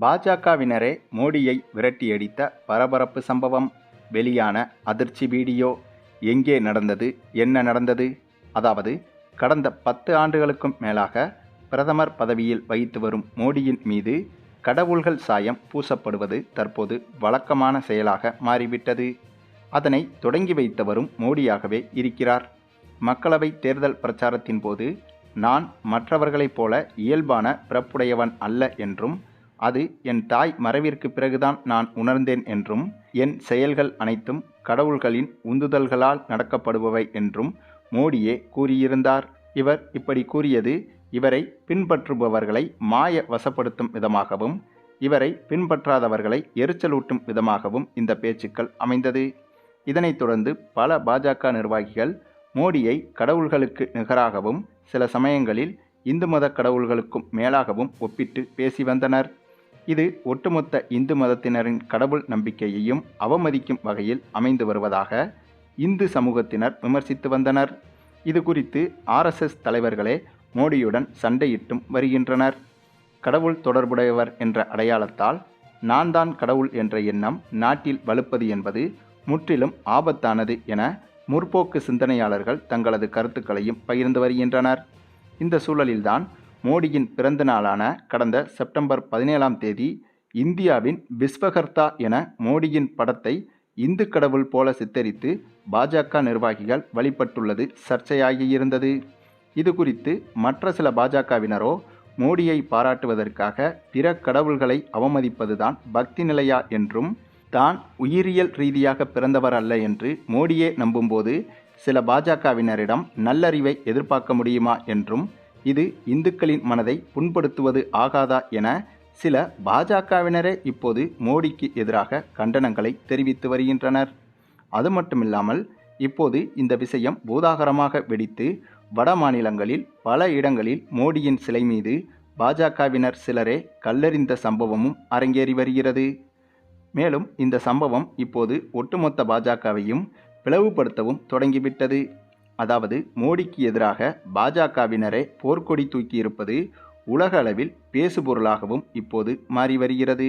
பாஜகவினரே மோடியை விரட்டியடித்த பரபரப்பு சம்பவம். வெளியான அதிர்ச்சி வீடியோ. எங்கே நடந்தது? என்ன நடந்தது? அதாவது கடந்த பத்து ஆண்டுகளுக்கும் மேலாக பிரதமர் பதவியில் வைத்து வரும் மோடியின் மீது கடவுள்கள் சாயம் பூசப்படுவது தற்போது வழக்கமான செயலாக மாறிவிட்டது. அதனை தொடங்கி வைத்தவரும் மோடியாகவே இருக்கிறார். மக்களவை தேர்தல் பிரச்சாரத்தின் போது நான் மற்றவர்களைப் போல இயல்பான பிறப்புடையவன் அல்ல என்றும் அது என் தாய் மறைவிற்கு பிறகுதான் நான் உணர்ந்தேன் என்றும் என் செயல்கள் அனைத்தும் கடவுள்களின் உந்துதல்களால் நடக்கப்படுபவை என்றும் மோடியே கூறியிருந்தார். இவர் இப்படி கூறியது இவரை பின்பற்றுபவர்களை மாய வசப்படுத்தும் விதமாகவும் இவரை பின்பற்றாதவர்களை எரிச்சலூட்டும் விதமாகவும் இந்த பேச்சுக்கள் அமைந்தது. இதனைத் தொடர்ந்து பல பாஜக நிர்வாகிகள் மோடியை கடவுள்களுக்கு நிகராகவும் சில சமயங்களில் இந்து மத கடவுள்களுக்கும் மேலாகவும் ஒப்பிட்டு பேசி வந்தனர். இது ஒட்டுமொத்த இந்து மதத்தினரின் கடவுள் நம்பிக்கையையும் அவமதிக்கும் வகையில் அமைந்து வருவதாக இந்து சமூகத்தினர் விமர்சித்து வந்தனர். இது குறித்து ஆர்எஸ்எஸ் தலைவர்களே மோடியுடன் சண்டையிட்டும் வருகின்றனர். கடவுள் தொடர்புடையவர் என்ற அடையாளத்தால் நான் தான் கடவுள் என்ற எண்ணம் நாட்டில் வலுப்பது என்பது முற்றிலும் ஆபத்தானது என முற்போக்கு சிந்தனையாளர்கள் தங்களது கருத்துக்களையும் பகிர்ந்து வருகின்றனர். இந்த சூழலில்தான் மோடியின் பிறந்த நாளான கடந்த செப்டம்பர் பதினேழாம் தேதி இந்தியாவின் விஸ்வகர்த்தா என மோடியின் படத்தை இந்து கடவுள் போல சித்தரித்து பாஜக நிர்வாகிகள் வழிபட்டுள்ளது சர்ச்சையாகியிருந்தது இது குறித்து மற்ற சில பாஜகவினரோ மோடியை பாராட்டுவதற்காக பிற கடவுள்களை அவமதிப்பதுதான் பக்தி நிலையா என்றும் தான் உயிரியல் ரீதியாக பிறந்தவர் அல்ல என்று மோடியே நம்பும்போது சில பாஜகவினரிடம் நல்லறிவை எதிர்பார்க்க முடியுமா என்றும் இது இந்துக்களின் மனதை புண்படுத்துவது ஆகாதா என சில பாஜகவினரே இப்போது மோடிக்கு எதிராக கண்டனங்களை தெரிவித்து வருகின்றனர். அது மட்டுமில்லாமல் இப்போது இந்த விஷயம் பூதாகரமாக வெடித்து வட மாநிலங்களில் பல இடங்களில் மோடியின் சிலை மீது பாஜகவினர் சிலரே கல்லெறிந்த சம்பவமும் அரங்கேறி வருகிறது. மேலும் இந்த சம்பவம் இப்போது ஒட்டுமொத்த பாஜகவையும் பிளவுபடுத்தவும் தொடங்கிவிட்டது. அதாவது மோடிக்கு எதிராக பாஜகவினரே போர்க்கொடி தூக்கியிருப்பது உலக அளவில் பேசுபொருளாகவும் இப்போது மாறி வருகிறது.